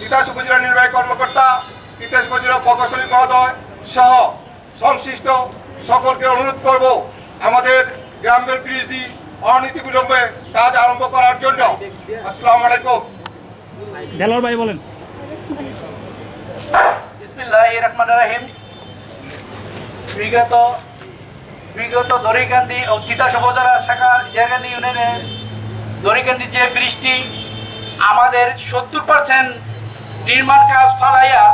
তিতাস উপজেলা নির্বাহী কর্মকর্তা তিতাস উপজেলা প্রকৌশলী মহোদয় সহ সংশ্লিষ্ট সকলকে অনুরোধ করব আমাদের গ্রামের ব্রিজটি অনীতি বিলম্বে কাজ আরম্ভ করার জন্য। আসসালামু আলাইকুম। দেলোয়ার ভাই বলেন। বিসমিল্লাহ রহমান রাহিম। বিগত বিগত দরিকান্দি ও তিতাস উপজেলা শাখার জায়গান্দি ইউনিয়নের দরিকান্দি যে বৃষ্টি আমাদের সত্তর পার্সেন্ট নির্মাণ কাজ ফালাইয়া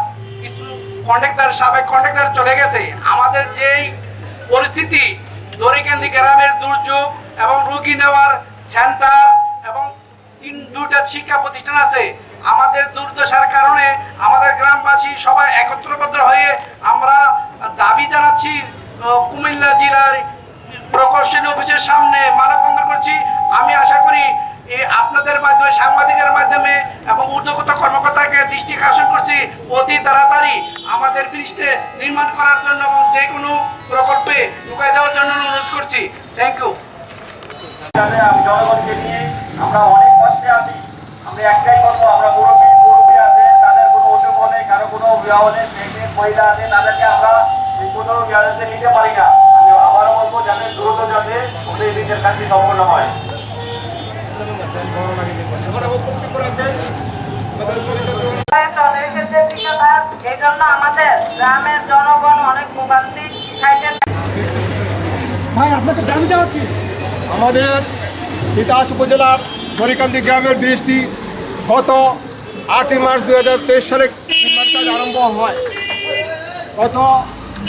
কিছু কন্ট্রাক্টর, সাবেক কন্ট্রাক্টর চলে গেছে। আমাদের যেই পরিস্থিতি দরিকান্দি গ্রামের দুর্যোগ এবং রুগী নেওয়ার সেন্টার এবং তিন দুটা শিক্ষা প্রতিষ্ঠান আছে, আমাদের দুর্দশার কারণে আমাদের গ্রামবাসী সবাই একত্রবদ্ধ হয়ে আমরা দাবি জানাচ্ছি কুমিল্লা জেলার প্রকৌশলী অফিসের সামনে মানববন্ধন অতি তাড়াতাড়ি আমাদের ব্রিজটি নির্মাণ করার জন্য এবং যে কোনো প্রকল্পে ঢুকাই দেওয়ার জন্য অনুরোধ করছি। থ্যাংক ইউ জনগণকে নিয়ে আমরা অনেক কষ্টে আছি। আমরা একটাই করব আমরা মুরব্বী মুরব্বী আছে তাদের কোনো অসুখ হলে কারও কোনো বিবাহ হলে প্রেগনেন্ট মহিলা আছে তাদেরকে আমরা কোনো বিবাহতে নিতে পারি না। আমি আবারও বলব যাতে দ্রুত যাতে ওদের নিজের কাছে সম্পন্ন হয়। আমাদের তিতাস উপজেলার দরিকান্দি গ্রামের বৃষ্টি গত আটই মার্চ দু হাজার তেইশ সালে নির্মাণ কাজ আরম্ভ হয়। গত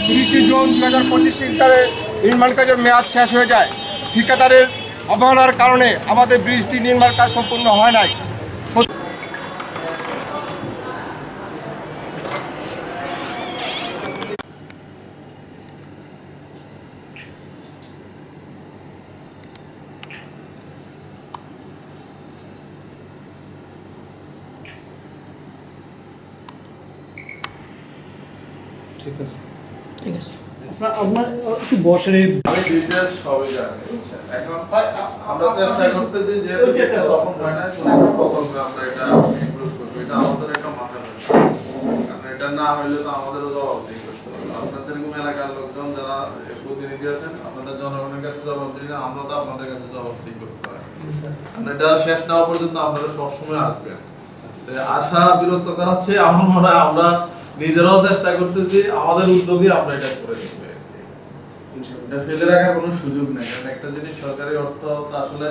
তিরিশে জুন দু হাজার পঁচিশ সালে নির্মাণ কাজের মেয়াদ শেষ হয়ে যায়। ঠিকাদারের অবহেলার কারণে আমাদের বৃষ্টি নির্মাণ কাজ সম্পূর্ণ হয় নাই। আমি ডিটেলস সবই জানি এখন আমরা চেষ্টা করতেছি যে তখন হয় না একটা প্রকল্পে আমরা এটা ইনক্লুড করব। এটা আমাদের একটা মাথা কারণ এটা না হইলে তো আমাদেরও জবাবদিহি করতে হবে। আপনাদের এরকম এলাকার লোকজন যারা প্রতিনিধি আছেন আপনাদের জনগণের কাছে জবাবদিহি না আমরা তো আপনাদের কাছে জবাবদিহি করতে কারণ এটা শেষ না হওয়া পর্যন্ত আপনারা সবসময় আসবেন। আশা বিরক্ত করাচ্ছে আমার মনে হয় আমরা নিজেরাও চেষ্টা করতেছি, আমাদের উদ্যোগে আমরা এটা করে এটা ফেলে রাখার কোনো সুযোগ নেই, কারণ একটা জিনিস সরকারি অর্থ আসলে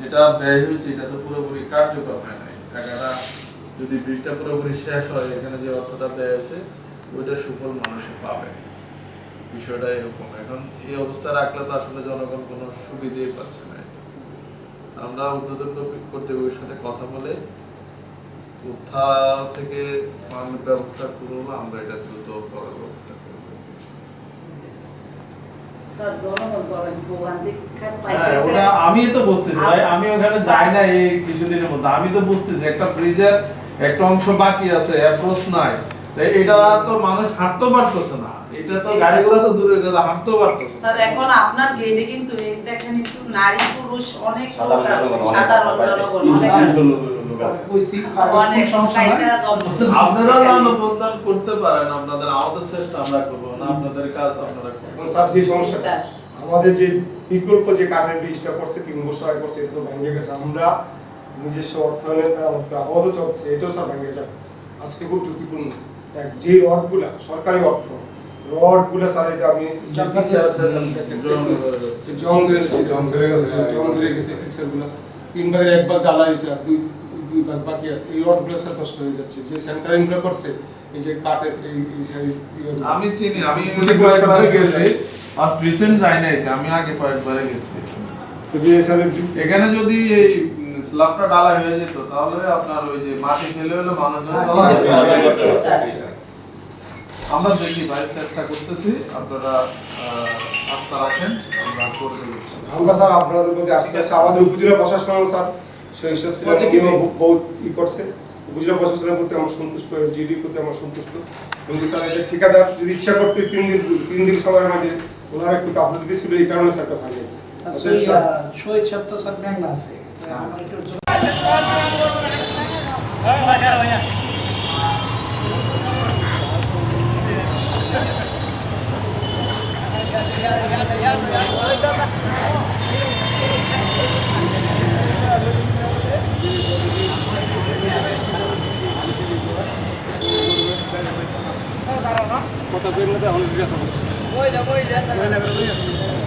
যেটা ব্যয় হয়েছে, এটা তো পুরোপুরি কার্যকর হয় নাই। টাকাটা যদি ব্রিজটা পুরোপুরি শেষ হয়, এখানে যে অর্থটা ব্যয় হয়েছে ওইটার সুফল মানুষে পাবে। বিষয়টা এরকম। এখন এই অবস্থা রাখলে তো আসলে জনগণ কোনো সুবিধাই পাচ্ছে না। আমরা উদ্যোতন কর্তৃপক্ষের সাথে কথা বলে উদ্ধার থেকে ফান্ড ব্যবস্থা করব আমরা এটা দ্রুত করার ব্যবস্থা করব। হ্যাঁ, আমি তো বুঝতেছি ভাই আমি ওখানে যাই না এই কিছুদিনের মধ্যে। আমি তো বুঝতেছি একটা ব্রিজের একটা অংশ বাকি আছে অ্যাপ্রোচ নাই। তাই এটা তো মানুষ হাঁটতেও পারতেছে না। এটা তো গাড়িগুলো তো দূরের কথা হাঁটতেও পারতেছে স্যার এখন আপনার গেটে কিন্তু দেখেন একটু নারী পুরুষ অনেক লোক আছে সাধারণ জনগণ অনেক আছে। অনেক কাইসা জমজমাট। আপনারা জনবন্ধন করতে পারেন আপনাদের আমাদের চেষ্টা আমরা করব না আপনাদের কাজ আপনারা করবেন। স্যার যে সমস্যা আমাদের যে বিকল্প যে কাঠের ব্রিজটা করছে তিন বছর আগে করছে এটা তো ভেঙে গেছে। আমরা নিজস্ব অর্থায়নের মেরামত করে আপাতত চলছে এটাও স্যার ভেঙে যাবে। আজকে খুব ঝুঁকিপূর্ণ। যে রডগুলা সরকারি অর্থ রডগুলা স্যার এটা আমি জং ধরে গেছে জং ধরে গেছে জং ধরে গেছে পিক্সেলগুলো তিন ভাগের একবার ডালা হয়েছে আর দুই দুই ভাগ বাকি আছে। এই রডগুলো স্যার কষ্ট হয়ে যাচ্ছে। যে সেন্টারিংগুলো করছে এই যে কাঠের আমি চিনি আমি রিসেন্ট যাই নাই আমি আগে কয়েকবারে গেছি। স্যার এখানে যদি এই স্ল্যাবটা ডালা হয়ে যেত তাহলে আপনার ওই যে মাটি ফেলে হলে মানুষজন করতে পারতো। স্যার। আমরা দেখি ভাই চেষ্টা করতেছি আপনারা আস্থা রাখেন আমরা করে দেবো। আমরা স্যার আপনাদের প্রতি আস্তে আস্তে আমাদের উপজেলা প্রশাসন স্যার সেই সব সিনেমা বহুত ই করছে। উপজেলা প্রশাসনের প্রতি আমরা সন্তুষ্ট জিডির প্রতি আমরা সন্তুষ্ট। কিন্তু স্যার এটা ঠিকাদার যদি ইচ্ছা করতে তিন দিন তিন দিন সময়ের মাঝে ওনারা একটু কাপড় দিতে ছিল এই কারণে স্যারটা ভাঙে স্যার। শহীদ সপ্তাহ সব ব্যাংক আছে। কথা কইলে তো হল দিয়া কইলা কইলা কইলা